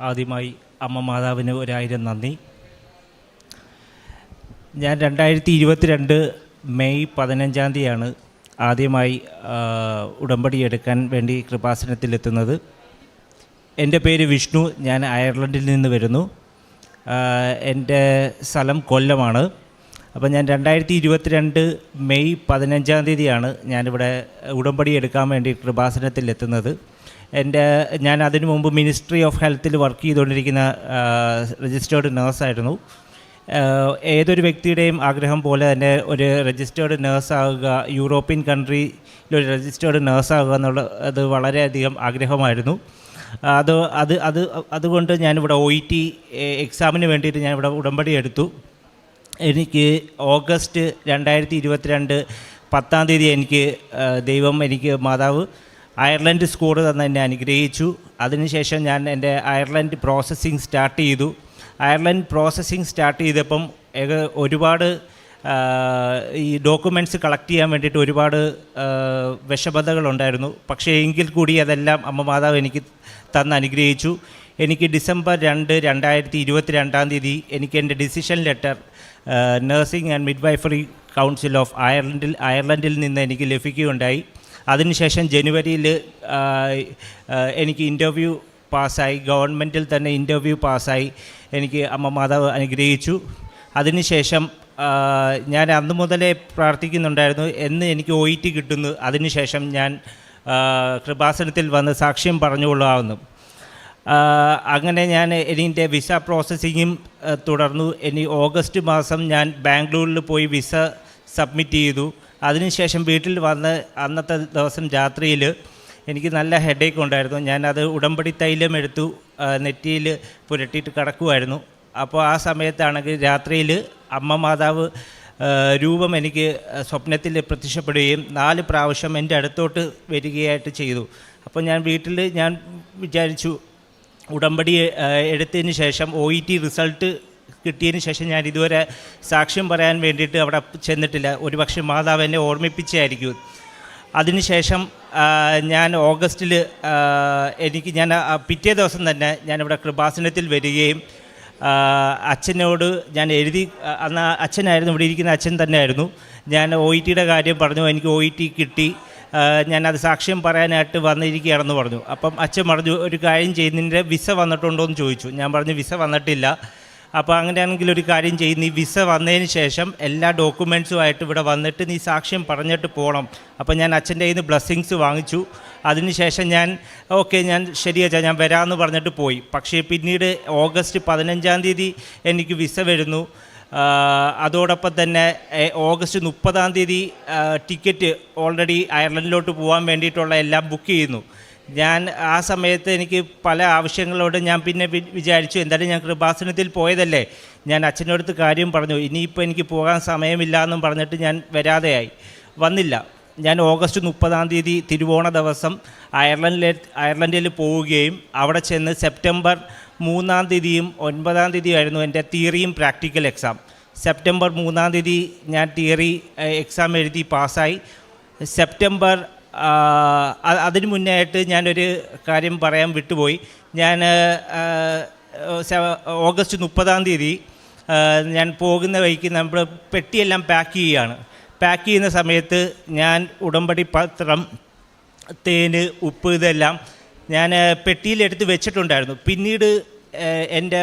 ആദ്യമായി അമ്മ മാതാവിന് ഒരായിരം നന്ദി. ഞാൻ രണ്ടായിരത്തി ഇരുപത്തിരണ്ട് മെയ് പതിനഞ്ചാം തീയതിയാണ് ആദ്യമായി ഉടമ്പടി എടുക്കാൻ വേണ്ടി കൃപാസനത്തിലെത്തുന്നത്. എന്റെ പേര് വിഷ്ണു ഞാൻ അയർലൻഡിൽ നിന്ന് വരുന്നു. എന്റെ സ്ഥലം കൊല്ലമാണ്. അപ്പോൾ ഞാൻ രണ്ടായിരത്തി ഇരുപത്തിരണ്ട് മെയ് പതിനഞ്ചാം തീയതിയാണ് ഞാനിവിടെ ഉടമ്പടി എടുക്കാൻ വേണ്ടി കൃപാസനത്തിൽ എത്തുന്നത് എന്റെ ഞാൻ അതിനു മുമ്പ് മിനിസ്ട്രി ഓഫ് ഹെൽത്തിൽ വർക്ക് ചെയ്തുകൊണ്ടിരിക്കുന്ന രജിസ്റ്റേർഡ് നേഴ്സായിരുന്നു ഏതൊരു വ്യക്തിയുടെയും ആഗ്രഹം പോലെ തന്നെ ഒരു രജിസ്റ്റേർഡ് നേഴ്സാകുക യൂറോപ്യൻ കൺട്രിയിലൊരു രജിസ്റ്റേർഡ് നേഴ്സാകുക എന്നുള്ള അത് വളരെയധികം ആഗ്രഹമായിരുന്നു. അത് അത് അത് അതുകൊണ്ട് ഞാനിവിടെ ഒ ഇ ടി എക്സാമിന് വേണ്ടിയിട്ട് ഞാനിവിടെ ഉടമ്പടി എടുത്തു. എനിക്ക് ഓഗസ്റ്റ് രണ്ടായിരത്തി ഇരുപത്തിരണ്ട് പത്താം തീയതി എനിക്ക് ദൈവം എനിക്ക് മാതാവ് അയർലൻഡ് സ്കോർ തന്നെ എന്നെ അനുഗ്രഹിച്ചു. അതിനുശേഷം ഞാൻ എന്റെ അയർലൻഡ് പ്രോസസ്സിങ് സ്റ്റാർട്ട് ചെയ്തു. അയർലൻഡ് പ്രോസസ്സിങ് സ്റ്റാർട്ട് ചെയ്തപ്പം ഒരുപാട് ഈ ഡോക്യുമെന്റ്സ് കളക്ട് ചെയ്യാൻ വേണ്ടിയിട്ട് ഒരുപാട് ആ, വിഷമതകളുണ്ടായിരുന്നു പക്ഷേ എങ്കിൽ കൂടി അതെല്ലാം അമ്മ മാതാവ് എനിക്ക് തന്ന് അനുഗ്രഹിച്ചു. എനിക്ക് ഡിസംബർ രണ്ട് രണ്ടായിരത്തി ഇരുപത്തി രണ്ടാം തീയതി എനിക്ക് എന്റെ decision letter nursing and midwifery council of അയർലൻഡിൽ അയർലൻഡിൽ നിന്ന് എനിക്ക് ലഭിക്കുകയുണ്ടായി. അതിനുശേഷം ജനുവരിയിൽ എനിക്ക് ഇന്റർവ്യൂ പാസ്സായി. ഗവൺമെന്റിൽ തന്നെ ഇന്റർവ്യൂ പാസ്സായി. എനിക്ക് അമ്മ മാതാവ് അനുഗ്രഹിച്ചു. അതിനുശേഷം ഞാൻ അന്ന് മുതലേ പ്രാർത്ഥിക്കുന്നുണ്ടായിരുന്നു. എന്ന് എനിക്ക് ഒ ഇ ടി കിട്ടുന്നു. അതിനുശേഷം ഞാൻ കൃപാസനത്തിൽ വന്ന് സാക്ഷ്യം പറഞ്ഞുകൊള്ളാവുന്നു അങ്ങനെ ഞാൻ എന്റെ വിസ പ്രോസസ്സിങ്ങും തുടർന്നു. ഇനി ഓഗസ്റ്റ് മാസം ഞാൻ ബാംഗ്ലൂരിൽ പോയി വിസ സബ്മിറ്റ് ചെയ്തു. അതിനുശേഷം വീട്ടിൽ വന്ന് അന്നത്തെ ദിവസം രാത്രിയിൽ എനിക്ക് നല്ല ഹെഡേക്ക് ഉണ്ടായിരുന്നു. ഞാനത് ഉടമ്പടി തൈലം എടുത്തു നെറ്റിയിൽ പുരട്ടിയിട്ട് കിടക്കുമായിരുന്നു അപ്പോൾ ആ സമയത്താണെങ്കിൽ രാത്രിയിൽ അമ്മ മാതാവ് രൂപം എനിക്ക് സ്വപ്നത്തിൽ പ്രത്യക്ഷപ്പെടുകയും നാല് പ്രാവശ്യം എന്റെ അടുത്തോട്ട് വരികയായിട്ട് ചെയ്തു. അപ്പോൾ ഞാൻ വീട്ടിൽ ഞാൻ വിചാരിച്ചു ഉടമ്പടി എടുത്തതിന് ശേഷം ഒ ഇ ടി റിസൾട്ട് കിട്ടിയതിന് ശേഷം ഞാൻ ഇതുവരെ സാക്ഷ്യം പറയാൻ വേണ്ടിയിട്ട് അവിടെ ചെന്നിട്ടില്ല. ഒരുപക്ഷെ മാതാവ് എന്നെ ഓർമ്മിപ്പിച്ചായിരിക്കും അതിനുശേഷം ഞാൻ ഓഗസ്റ്റിൽ എനിക്ക് ഞാൻ പിറ്റേ ദിവസം തന്നെ ഞാനിവിടെ കൃപാസനത്തിൽ വരികയും അച്ഛനോട് ഞാൻ എഴുതി അന്ന് അച്ഛനായിരുന്നു ഇവിടെ ഇരിക്കുന്ന അച്ഛൻ തന്നെയായിരുന്നു. ഞാൻ ഒ ഇ ടിയുടെ കാര്യം പറഞ്ഞു എനിക്ക് ഒ ഇ ടി കിട്ടി ഞാനത് സാക്ഷ്യം പറയാനായിട്ട് വന്നിരിക്കുകയാണെന്ന് പറഞ്ഞു. അപ്പം അച്ഛൻ പറഞ്ഞു ഒരു കാര്യം ചെയ്യുന്നതിന്റെ വിസ വന്നിട്ടുണ്ടോ എന്ന് ചോദിച്ചു. ഞാൻ പറഞ്ഞു വിസ വന്നിട്ടില്ല. അപ്പോൾ അങ്ങനെയാണെങ്കിൽ ഒരു കാര്യം ചെയ്യും. നീ വിസ വന്നതിന് ശേഷം എല്ലാ ഡോക്യുമെന്റ്സുമായിട്ട് ഇവിടെ വന്നിട്ട് നീ സാക്ഷ്യം പറഞ്ഞിട്ട് പോകണം അപ്പോൾ ഞാൻ അച്ഛന്റെ കയ്യിൽ നിന്ന് ബ്ലെസ്സിങ്സ് വാങ്ങിച്ചു. അതിനുശേഷം ഞാൻ ഓക്കെ ഞാൻ ശരിയാച്ചാ ഞാൻ വരാമെന്ന് പറഞ്ഞിട്ട് പോയി. പക്ഷേ പിന്നീട് ഓഗസ്റ്റ് പതിനഞ്ചാം തീയതി എനിക്ക് വിസ വരുന്നു. അതോടൊപ്പം തന്നെ ഓഗസ്റ്റ് മുപ്പതാം തീയതി ടിക്കറ്റ് ഓൾറെഡി അയർലൻഡിലോട്ട് പോകാൻ വേണ്ടിയിട്ടുള്ള എല്ലാം ബുക്ക് ചെയ്യുന്നു. ഞാൻ ആ സമയത്ത് എനിക്ക് പല ആവശ്യങ്ങളോട് ഞാൻ പിന്നെ വിചാരിച്ചു എന്തായാലും ഞാൻ കൃപാസനത്തിൽ പോയതല്ലേ? ഞാൻ അച്ഛനടുത്ത് കാര്യം പറഞ്ഞു ഇനിയിപ്പോൾ എനിക്ക് പോകാൻ സമയമില്ല എന്നും പറഞ്ഞിട്ട് ഞാൻ വരാതെയായി. വന്നില്ല. ഞാൻ ഓഗസ്റ്റ് മുപ്പതാം തീയതി തിരുവോണ ദിവസം അയർലൻഡിലെ അയർലൻഡിൽ പോവുകയും അവിടെ ചെന്ന് സെപ്റ്റംബർ മൂന്നാം തീയതിയും ഒൻപതാം തീയതിയായിരുന്നു എന്റെ തിയറിയും പ്രാക്ടിക്കൽ എക്സാം. സെപ്റ്റംബർ മൂന്നാം തീയതി ഞാൻ തിയറി എക്സാം എഴുതി പാസ്സായി. സെപ്റ്റംബർ അതിന് മുന്നേ ആയിട്ട് ഞാനൊരു കാര്യം പറയാൻ വിട്ടുപോയി. ഞാൻ ഓഗസ്റ്റ് മുപ്പതാം തീയതി ഞാൻ പോകുന്ന വഴിക്ക് നമ്മൾ പെട്ടിയെല്ലാം പാക്ക് ചെയ്യുകയാണ്. പാക്ക് ചെയ്യുന്ന സമയത്ത് ഞാൻ ഉടമ്പടി പത്രം തേന് ഉപ്പ് ഇതെല്ലാം ഞാൻ പെട്ടിയിലെടുത്ത് വെച്ചിട്ടുണ്ടായിരുന്നു. പിന്നീട് എന്റെ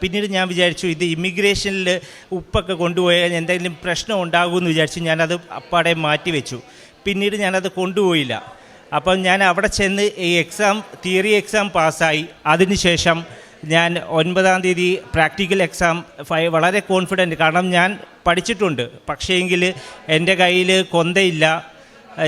പിന്നീട് ഞാൻ വിചാരിച്ചു ഇത് ഇമിഗ്രേഷനിൽ ഉപ്പൊക്കെ കൊണ്ടുപോയാൽ എന്തെങ്കിലും പ്രശ്നം ഉണ്ടാകുമെന്ന് വിചാരിച്ച് ഞാനത് അപ്പാടെ മാറ്റി വെച്ചു പിന്നീട് ഞാനത് കൊണ്ടുപോയില്ല. അപ്പം ഞാൻ അവിടെ ചെന്ന് ഈ എക്സാം തിയറി എക്സാം പാസ്സായി. അതിനുശേഷം ഞാൻ ഒൻപതാം തീയതി പ്രാക്ടിക്കൽ എക്സാം വളരെ കോൺഫിഡന്റ് കാരണം ഞാൻ പഠിച്ചിട്ടുണ്ട്. പക്ഷേങ്കിൽ എന്റെ കയ്യിൽ കൊന്തയില്ല.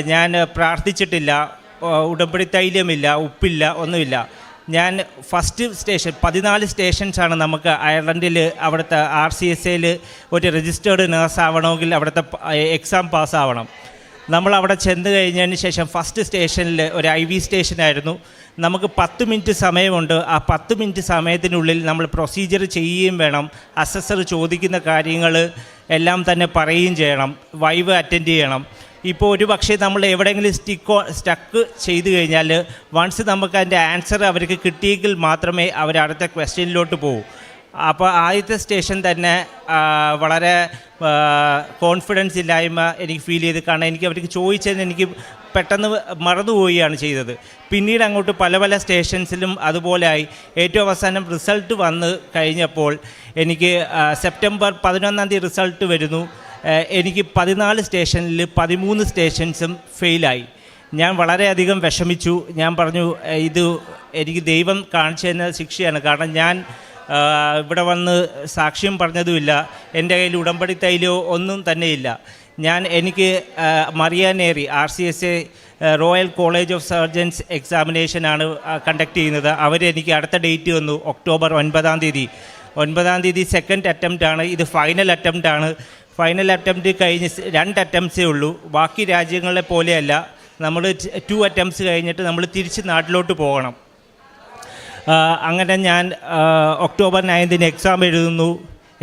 ഞാൻ പ്രാർത്ഥിച്ചിട്ടില്ല. ഉടമ്പടി തൈലമില്ല. ഉപ്പില്ല. ഒന്നുമില്ല. ഞാൻ ഫസ്റ്റ് സ്റ്റേഷൻ പതിനാല് സ്റ്റേഷൻസാണ് നമുക്ക് അയർലൻഡിൽ അവിടുത്തെ ആർ സി എസ് എയിൽ ഒരു രജിസ്റ്റേർഡ് നേഴ്സ് ആവണമെങ്കിൽ അവിടുത്തെ എക്സാം പാസ്സാവണം നമ്മൾ അവിടെ ചെന്ന് കഴിഞ്ഞതിന് ശേഷം ഫസ്റ്റ് സ്റ്റേഷനിൽ ഒരു ഐ വി സ്റ്റേഷനായിരുന്നു നമുക്ക് പത്ത് മിനിറ്റ് സമയമുണ്ട്. ആ പത്ത് മിനിറ്റ് സമയത്തിനുള്ളിൽ നമ്മൾ പ്രൊസീജിയർ ചെയ്യുകയും വേണം. അസസർ ചോദിക്കുന്ന കാര്യങ്ങൾ എല്ലാം തന്നെ പറയുകയും ചെയ്യണം. വൈവ് അറ്റൻഡ് ചെയ്യണം. ഇപ്പോൾ ഒരു പക്ഷേ നമ്മൾ എവിടെയെങ്കിലും സ്റ്റിക്കോ സ്റ്റക്ക് ചെയ്ത് കഴിഞ്ഞാൽ വൺസ് നമുക്ക് അതിന്റെ ആൻസർ അവർക്ക് കിട്ടിയെങ്കിൽ മാത്രമേ അവർ അടുത്ത ക്വസ്റ്റ്യനിലോട്ട് പോകൂ അപ്പോൾ ആദ്യത്തെ സ്റ്റേഷൻ തന്നെ വളരെ കോൺഫിഡൻസ് ഇല്ലായ്മ എനിക്ക് ഫീൽ ചെയ്ത് കാരണം എനിക്ക് അവർക്ക് ചോദിച്ചതിന് എനിക്ക് പെട്ടെന്ന് മറന്നുപോവുകയാണ് ചെയ്തത്. പിന്നീട് അങ്ങോട്ട് പല പല സ്റ്റേഷൻസിലും അതുപോലെയായി ഏറ്റവും അവസാനം റിസൾട്ട് വന്ന് കഴിഞ്ഞപ്പോൾ എനിക്ക് സെപ്റ്റംബർ പതിനൊന്നാം തീയതി റിസൾട്ട് വരുന്നു. എനിക്ക് പതിനാല് സ്റ്റേഷനിൽ പതിമൂന്ന് സ്റ്റേഷൻസും ഫെയിലായി ഞാൻ വളരെയധികം വിഷമിച്ചു. ഞാൻ പറഞ്ഞു ഇത് എനിക്ക് ദൈവം കാണിച്ചു തന്ന ശിക്ഷയാണ്. കാരണം ഞാൻ ഇവിടെ വന്ന് സാക്ഷ്യം പറഞ്ഞതുമില്ല. എന്റെ കയ്യിൽ ഉടമ്പടി തൈലോ ഒന്നും തന്നെയില്ല. ഞാൻ എനിക്ക് മറിയാനേറി R C S A royal college of surgeons എക്സാമിനേഷനാണ് conduct ചെയ്യുന്നത്. അവരെനിക്ക് അടുത്ത ഡേറ്റ് വന്നു ഒക്ടോബർ ഒൻപതാം തീയതി. ഒൻപതാം തീയതി സെക്കൻഡ് അറ്റംപ്റ്റാണ് ഇത് ഫൈനൽ അറ്റംപ്റ്റാണ് ഫൈനൽ അറ്റംപ്റ്റ് കഴിഞ്ഞ് രണ്ട് അറ്റംപ്റ്റ്സേ ഉള്ളൂ. ബാക്കി രാജ്യങ്ങളെ പോലെയല്ല. നമ്മൾ ടു അറ്റംപ്റ്റ്സ് കഴിഞ്ഞിട്ട് നമ്മൾ തിരിച്ച് നാട്ടിലോട്ട് പോകണം. അങ്ങനെ ഞാൻ ഒക്ടോബർ നയൻതിന് എക്സാം എഴുതുന്നു.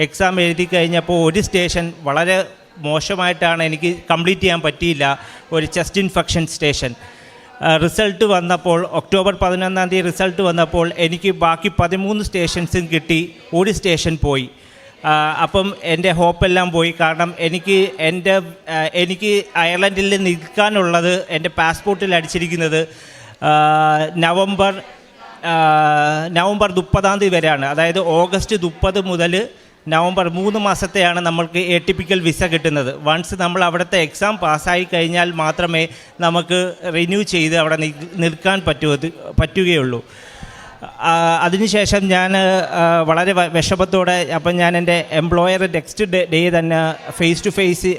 എക്സാം എഴുതി കഴിഞ്ഞപ്പോൾ ഒരു സ്റ്റേഷൻ വളരെ മോശമായിട്ടാണ് എനിക്ക് കംപ്ലീറ്റ് ചെയ്യാൻ പറ്റിയില്ല. ഒരു ചെസ്റ്റ് ഇൻഫെക്ഷൻ സ്റ്റേഷൻ റിസൾട്ട് വന്നപ്പോൾ ഒക്ടോബർ പതിനൊന്നാം തീയതി റിസൾട്ട് വന്നപ്പോൾ എനിക്ക് ബാക്കി പതിമൂന്ന് സ്റ്റേഷൻസും കിട്ടി. ഒരു സ്റ്റേഷൻ പോയി. അപ്പം എന്റെ ഹോപ്പെല്ലാം പോയി. കാരണം എനിക്ക് എന്റെ എനിക്ക് അയർലൻഡിൽ നിൽക്കാനുള്ളത് എന്റെ പാസ്പോർട്ടിൽ അടിച്ചിരിക്കുന്നത് നവംബർ നവംബർ മുപ്പതാം തീയതി വരെയാണ്. അതായത് ഓഗസ്റ്റ് മുപ്പത് മുതൽ നവംബർ മൂന്ന് മാസത്തെയാണ് നമ്മൾക്ക് എ ടിപ്പിക്കൽ വിസ കിട്ടുന്നത്. വൺസ് നമ്മൾ അവിടുത്തെ എക്സാം പാസ്സായി കഴിഞ്ഞാൽ മാത്രമേ നമുക്ക് റിന്യൂ ചെയ്ത് അവിടെ നിൽക്കാൻ പറ്റുക പറ്റുകയുള്ളൂ. അതിനുശേഷം ഞാൻ വളരെ വിഷമത്തോടെ അപ്പം ഞാൻ എന്റെ എംപ്ലോയർ നെക്സ്റ്റ് ഡേ ഡേ തന്നെ ഫേസ് ടു ഫേസ്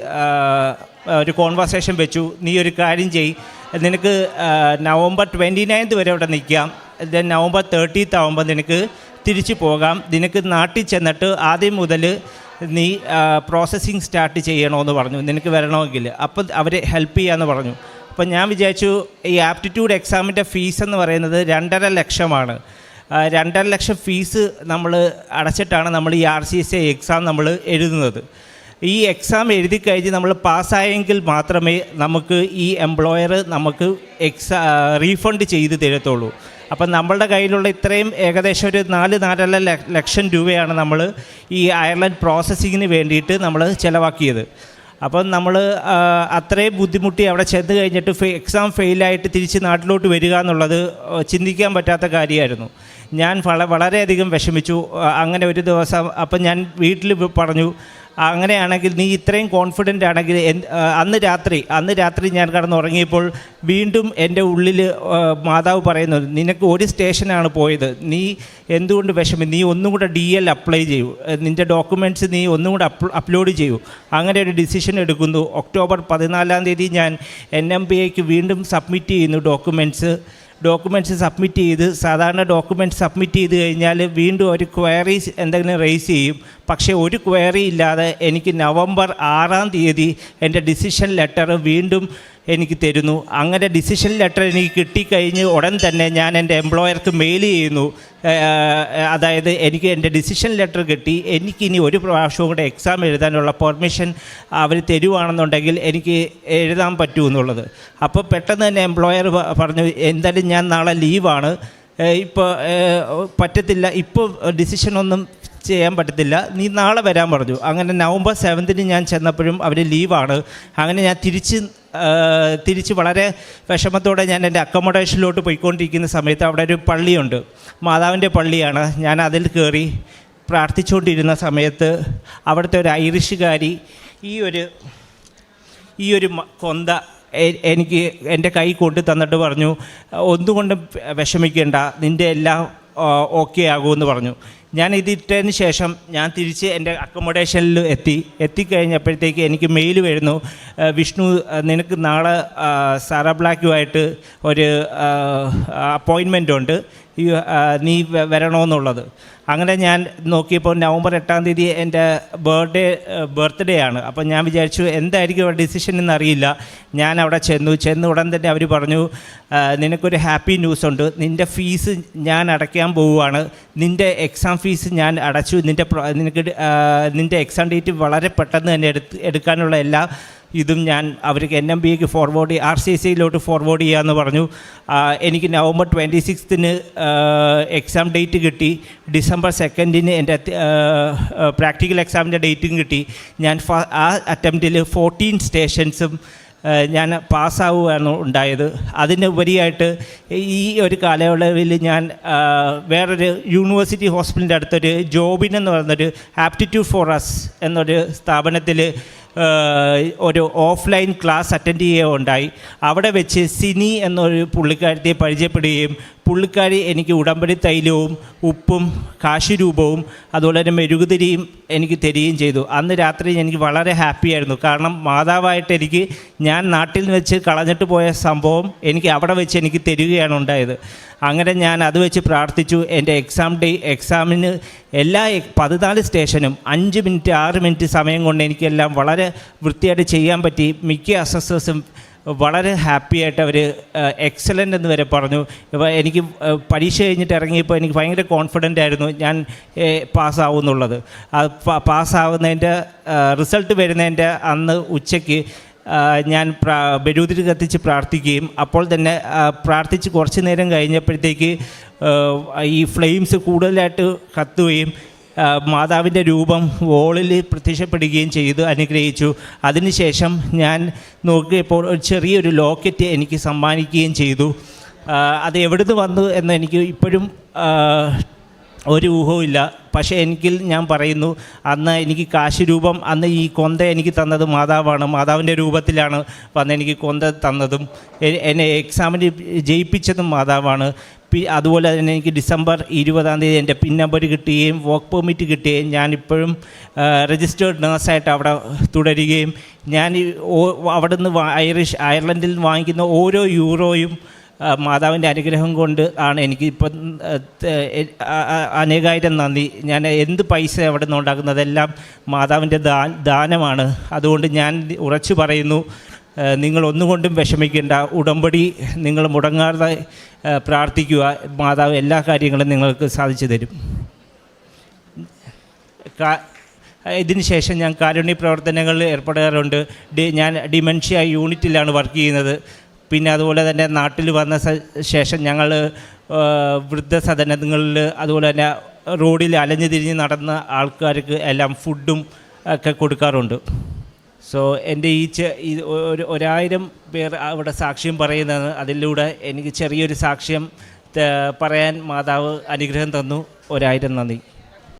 ഒരു കോൺവെർസേഷൻ വെച്ചു. നീ ഒരു കാര്യം ചെയ് നിനക്ക് നവംബർ ട്വന്റി നയൻത് വരെ അവിടെ നിൽക്കാം. ദെൻ നവംബർ തേർട്ടീത്ത് ആകുമ്പോൾ നിനക്ക് തിരിച്ചു പോകാം. നിനക്ക് നാട്ടിൽ ചെന്നിട്ട് ആദ്യം മുതൽ നീ പ്രോസസ്സിങ് സ്റ്റാർട്ട് ചെയ്യണമെന്ന് പറഞ്ഞു. നിനക്ക് വരണമെങ്കിൽ. അപ്പോൾ അവരെ ഹെൽപ്പ് ചെയ്യാമെന്ന് പറഞ്ഞു. അപ്പം ഞാൻ വിചാരിച്ചു ഈ ആപ്റ്റിറ്റ്യൂഡ് എക്സാമിന്റെ ഫീസ് എന്ന് പറയുന്നത് രണ്ടര ലക്ഷമാണ്. രണ്ടര ലക്ഷം ഫീസ് നമ്മൾ അടച്ചിട്ടാണ് നമ്മൾ ഈ R C S A exam നമ്മൾ എഴുതുന്നത്. ഈ എക്സാം എഴുതി കഴിഞ്ഞ് നമ്മൾ പാസ്സായെങ്കിൽ മാത്രമേ നമുക്ക് ഈ എംപ്ലോയർ നമുക്ക് എക്സാ റീഫണ്ട് ചെയ്ത് തരത്തുള്ളൂ. അപ്പം നമ്മളുടെ കയ്യിലുള്ള ഇത്രയും ഏകദേശം ഒരു നാല് നാലര ലക്ഷം രൂപയാണ് നമ്മൾ ഈ അയർലൻഡ് പ്രോസസ്സിങ്ങിന് വേണ്ടിയിട്ട് നമ്മൾ ചിലവാക്കിയത്. അപ്പം നമ്മൾ അത്രയും ബുദ്ധിമുട്ടി അവിടെ ചെന്ന് കഴിഞ്ഞിട്ട് എക്സാം ഫെയിലായിട്ട് തിരിച്ച് നാട്ടിലോട്ട് വരിക എന്നുള്ളത് ചിന്തിക്കാൻ പറ്റാത്ത കാര്യമായിരുന്നു. ഞാൻ വള വളരെയധികം വിഷമിച്ചു. അങ്ങനെ ഒരു ദിവസം അപ്പം ഞാൻ വീട്ടിൽ പറഞ്ഞു അങ്ങനെയാണെങ്കിൽ നീ ഇത്രയും കോൺഫിഡന്റ് ആണെങ്കിൽ അന്ന് രാത്രി അന്ന് രാത്രി ഞാൻ കടന്നുറങ്ങിയപ്പോൾ വീണ്ടും എന്റെ ഉള്ളിൽ മാതാവ് പറയുന്നു നിനക്ക് ഒരു സ്റ്റേഷനാണ് പോയത്. നീ എന്തുകൊണ്ട് വിഷമം? നീ ഒന്നും കൂടെ ഡി എൽ അപ്ലൈ ചെയ്യൂ. നിന്റെ ഡോക്യുമെന്റ്സ് നീ ഒന്നും കൂടെ അപ്ലോഡ് ചെയ്യൂ. അങ്ങനെ ഒരു ഡിസിഷൻ എടുക്കുന്നു. ഒക്ടോബർ പതിനാലാം തീയതി ഞാൻ എൻ എം പി ഐക്ക് വീണ്ടും സബ്മിറ്റ് ചെയ്യുന്നു ഡോക്യുമെന്റ്സ് ഡോക്യുമെന്റ്സ് സബ്മിറ്റ് ചെയ്ത് സാധാരണ ഡോക്യുമെന്റ് സബ്മിറ്റ് ചെയ്ത് കഴിഞ്ഞാൽ വീണ്ടും ഒരു ക്വയറീസ് എന്തെങ്കിലും റേസ് ചെയ്യും. പക്ഷേ ഒരു ക്വയറി ഇല്ലാതെ എനിക്ക് നവംബർ ആറാം തീയതി എന്റെ ഡിസിഷൻ ലെറ്റർ വീണ്ടും എനിക്ക് തരുന്നു. അങ്ങനെ ഡിസിഷൻ ലെറ്റർ എനിക്ക് കിട്ടിക്കഴിഞ്ഞ് ഉടൻ തന്നെ ഞാൻ എന്റെ എംപ്ലോയർക്ക് മെയിൽ ചെയ്യുന്നു. അതായത് എനിക്ക് എന്റെ ഡിസിഷൻ ലെറ്റർ കിട്ടി. എനിക്കിനി ഒരു പ്രാവശ്യവും കൂടെ എക്സാം എഴുതാനുള്ള പെർമിഷൻ അവർ തരുവാണെന്നുണ്ടെങ്കിൽ എനിക്ക് എഴുതാൻ പറ്റുമെന്നുള്ളത് അപ്പോൾ പെട്ടെന്ന് തന്നെ എംപ്ലോയർ പറഞ്ഞു എന്തായാലും ഞാൻ നാളെ ലീവാണ് ഇപ്പോൾ പറ്റത്തില്ല. ഇപ്പോൾ ഡിസിഷനൊന്നും ചെയ്യാൻ പറ്റത്തില്ല. നീ നാളെ വരാൻ പറഞ്ഞു. അങ്ങനെ നവംബർ സെവൻത്തിന് ഞാൻ ചെന്നപ്പോഴും അവർ ലീവാണ് അങ്ങനെ ഞാൻ തിരിച്ച് തിരിച്ച് വളരെ വിഷമത്തോടെ ഞാൻ എന്റെ അക്കോമഡേഷനിലോട്ട് പോയിക്കൊണ്ടിരിക്കുന്ന സമയത്ത് അവിടെ ഒരു പള്ളിയുണ്ട്. മാതാവിന്റെ പള്ളിയാണ്. ഞാൻ അതിൽ കയറി പ്രാർത്ഥിച്ചുകൊണ്ടിരുന്ന സമയത്ത് അവിടുത്തെ ഒരു ഐറിഷുകാരി ഈ ഒരു ഈ ഒരു കൊന്ത എനിക്ക് എന്റെ കൈ കൊണ്ടു തന്നിട്ട് പറഞ്ഞു ഒന്നുകൊണ്ടും വിഷമിക്കേണ്ട. നിന്റെ എല്ലാം ഓക്കെ ആകുമെന്ന് പറഞ്ഞു. ഞാൻ ഇതിട്ടതിന് ശേഷം ഞാൻ തിരിച്ച് എന്റെ അക്കോമഡേഷനിൽ എത്തി. എത്തിക്കഴിഞ്ഞപ്പോഴത്തേക്ക് എനിക്ക് മെയിൽ വരുന്നു വിഷ്ണു നിനക്ക് നാളെ സാറ ബ്ലാക്കുമായിട്ട് ഒരു അപ്പോയിൻമെന്റ് ഉണ്ട്. നീ വരണമെന്നുള്ളത് അങ്ങനെ ഞാൻ നോക്കിയപ്പോൾ നവംബർ എട്ടാം തീയതി എന്റെ ബർത്ത്ഡേ ബർത്ത്ഡേ ആണ്. അപ്പോൾ ഞാൻ വിചാരിച്ചു എന്തായിരിക്കും ഡിസിഷൻ എന്നറിയില്ല ഞാൻ അവിടെ ചെന്നു. ചെന്ന് ഉടൻ തന്നെ അവർ പറഞ്ഞു നിനക്കൊരു ഹാപ്പി ന്യൂസ് ഉണ്ട്. നിന്റെ ഫീസ് ഞാൻ അടയ്ക്കാൻ പോവുകയാണ്. നിന്റെ എക്സാം ഫീസ് ഞാൻ അടച്ചു. നിന്റെ നിനക്ക് നിന്റെ എക്സാം ഡേറ്റ് വളരെ പെട്ടെന്ന് തന്നെ എടുക്കാനുള്ള എല്ലാ ഇതും ഞാൻ അവർക്ക് എൻ എം ബിക്ക് ഫോർവേഡ് ആർ സി സിയിലോട്ട് ഫോർവേഡ് ചെയ്യാമെന്ന് പറഞ്ഞു. എനിക്ക് നവംബർ ട്വന്റി സിക്സ്തിന് എക്സാം ഡേറ്റ് കിട്ടി. ഡിസംബർ സെക്കൻഡിന് എന്റെ പ്രാക്ടിക്കൽ എക്സാമിന്റെ ഡേറ്റും കിട്ടി. ഞാൻ ആ അറ്റംപ്റ്റിൽ ഫോർട്ടീൻ സ്റ്റേഷൻസും ഞാൻ പാസ്സാവുകയാണ് ഉണ്ടായത്. അതിനുപരിയായിട്ട് ഈ ഒരു കാലയളവിൽ ഞാൻ വേറൊരു യൂണിവേഴ്സിറ്റി ഹോസ്പിറ്റലിന്റെ അടുത്തൊരു ജോബിൻ എന്ന് പറയുന്നൊരു ആപ്റ്റിറ്റ്യൂഡ് ഫോർ അസ് എന്നൊരു സ്ഥാപനത്തിൽ ഒരു ഓഫ്ലൈൻ ക്ലാസ് അറ്റൻഡ് ചെയ്യുകയുണ്ടായി. അവിടെ വെച്ച് സിനി എന്നൊരു പുള്ളിക്കാരത്തെ പരിചയപ്പെടുകയും പുള്ളിക്കാരി എനിക്ക് ഉടമ്പടി തൈലവും ഉപ്പും കാശിരൂപവും അതുപോലെ തന്നെ മെഴുകുതിരിയും എനിക്ക് തരികയും ചെയ്തു. അന്ന് രാത്രി എനിക്ക് വളരെ ഹാപ്പി ആയിരുന്നു. കാരണം മാതാവായിട്ട് എനിക്ക് ഞാൻ നാട്ടിൽ വെച്ച് കളഞ്ഞിട്ട് പോയ സംഭവം എനിക്ക് അവിടെ വെച്ച് എനിക്ക് തരികയാണ് ഉണ്ടായത്. അങ്ങനെ ഞാൻ അത് വെച്ച് പ്രാർത്ഥിച്ചു. എന്റെ എക്സാം ഡേ എക്സാമിന് എല്ലാ പതിനാല് സ്റ്റേഷനും അഞ്ച് മിനിറ്റ് ആറ് മിനിറ്റ് സമയം കൊണ്ട് എനിക്കെല്ലാം വളരെ വൃത്തിയായിട്ട് ചെയ്യാൻ പറ്റി. മിക്ക അസസ്സേഴ്സും വളരെ ഹാപ്പി ആയിട്ട് അവർ എക്സലന്റ് എന്ന് വരെ പറഞ്ഞു. ഇപ്പോൾ എനിക്ക് പരീക്ഷ കഴിഞ്ഞിട്ട് ഇറങ്ങിയപ്പോൾ എനിക്ക് ഭയങ്കര കോൺഫിഡന്റ് ആയിരുന്നു ഞാൻ പാസ്സാവും എന്നുള്ളത് അത് പാസ്സാവുന്നതിന്റെ റിസൾട്ട് വരുന്നതിന്റെ അന്ന് ഉച്ചയ്ക്ക് ഞാൻ പ്രാ ബരൂതിരി കത്തിച്ച് പ്രാർത്ഥിക്കുകയും അപ്പോൾ തന്നെ പ്രാർത്ഥിച്ച് കുറച്ച് നേരം കഴിഞ്ഞപ്പോഴത്തേക്ക് ഈ ഫ്ലെയിംസ് കൂടുതലായിട്ട് കത്തുകയും മാതാവിന്റെ രൂപം വോളിൽ പ്രത്യക്ഷപ്പെടുകയും ചെയ്തു അനുഗ്രഹിച്ചു. അതിനുശേഷം ഞാൻ നോക്കിയപ്പോൾ ഒരു ചെറിയൊരു ലോക്കറ്റ് എനിക്ക് സമ്മാനിക്കുകയും ചെയ്തു. അത് എവിടുന്ന് വന്നു എന്ന് എനിക്ക് ഇപ്പോഴും ഒരു ഊഹവുമില്ല പക്ഷേ എനിക്കിൽ ഞാൻ പറയുന്നു അന്ന് എനിക്ക് കാശ് രൂപം അന്ന് ഈ കൊന്ത എനിക്ക് തന്നത് മാതാവാണ്. മാതാവിന്റെ രൂപത്തിലാണ് വന്ന് എനിക്ക് കൊന്ത തന്നതും എന്നെ എക്സാമിന് ജയിപ്പിച്ചതും മാതാവാണ്. അതുപോലെ തന്നെ എനിക്ക് ഡിസംബർ ഇരുപതാം തീയതി എന്റെ പിൻ നമ്പർ കിട്ടുകയും വർക്ക് പെർമിറ്റ് കിട്ടുകയും ഞാനിപ്പോഴും രജിസ്റ്റേർഡ് നേഴ്സായിട്ട് അവിടെ തുടരുകയും ഞാൻ അവിടെ വാ- ഐറിഷ് അയർലൻഡിൽ വാങ്ങിക്കുന്ന ഓരോ യൂറോയും മാതാവിന്റെ അനുഗ്രഹം കൊണ്ട് ആണ് എനിക്ക് ഇപ്പം ആ, ത- എ- ആ- ആ- അനേകായിരം നന്ദി. ഞാൻ എന്ത് പൈസ അവിടെ നിന്ന് ഉണ്ടാക്കുന്നതെല്ലാം മാതാവിന്റെ ദാനമാണ്. അതുകൊണ്ട് ഞാൻ ഉറച്ചു പറയുന്നു. നിങ്ങൾ ഒന്നുകൊണ്ടും വിഷമിക്കേണ്ട. ഉടമ്പടി നിങ്ങൾ മുടങ്ങാതെ പ്രാർത്ഥിക്കുക. മാതാവ് എല്ലാ കാര്യങ്ങളും നിങ്ങൾക്ക് സാധിച്ചു തരും. ഇതിന് ശേഷം ഞാൻ കാരുണ്യ പ്രവർത്തനങ്ങളിൽ ഏർപ്പെടാറുണ്ട്. ഡി- ഞാൻ ഡിമെൻഷ്യ യൂണിറ്റിലാണ് വർക്ക് ചെയ്യുന്നത്. പിന്നെ അതുപോലെ തന്നെ നാട്ടിൽ വന്ന ശേഷം ഞങ്ങൾ വൃദ്ധസദനങ്ങളിൽ അതുപോലെ തന്നെ റോഡിൽ അലഞ്ഞു തിരിഞ്ഞ് നടന്ന ആൾക്കാർക്ക് എല്ലാം ഫുഡും ഒക്കെ കൊടുക്കാറുണ്ട്. സോ എന്റെ ഈ ഒരു ഒരായിരം പേർ അവിടെ സാക്ഷ്യം പറയുന്നത് അതിലൂടെ എനിക്ക് ചെറിയൊരു സാക്ഷ്യം പറയാൻ മാതാവ് അനുഗ്രഹം തന്നു. ഒരായിരം നന്ദി.